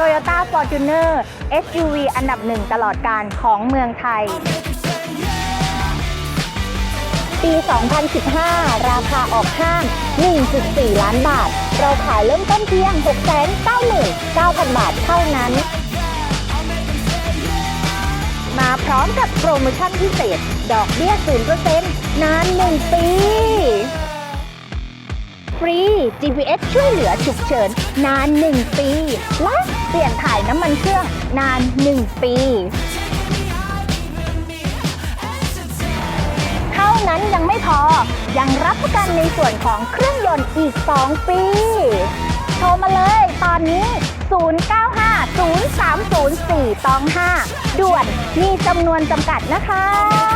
Toyota Fortuner SUV อันดับหนึ่งตลอดการของเมืองไทย ปี 2015 ราคาออกห้าง 1.4 ล้านบาท เราขายเริ่มต้นเพียง 699,000 บาทเท่านั้น มาพร้อมกับโปรโมชั่นพิเศษ ดอกเบี้ย 0%นาน 1 ปี ฟรี GPS ช่วยเหลือฉุกเฉินนาน 1 ปี และเปลี่ยนถ่ายน้ำมันเครื่องนาน 1 ปี เท่านั้นยังไม่พอ ยังรับประกันในส่วนของเครื่องยนต์อีก 2 ปี โทรมาเลยตอนนี้ 095 0304ตอง5ด่วนมีจำนวนจำกัดนะคะ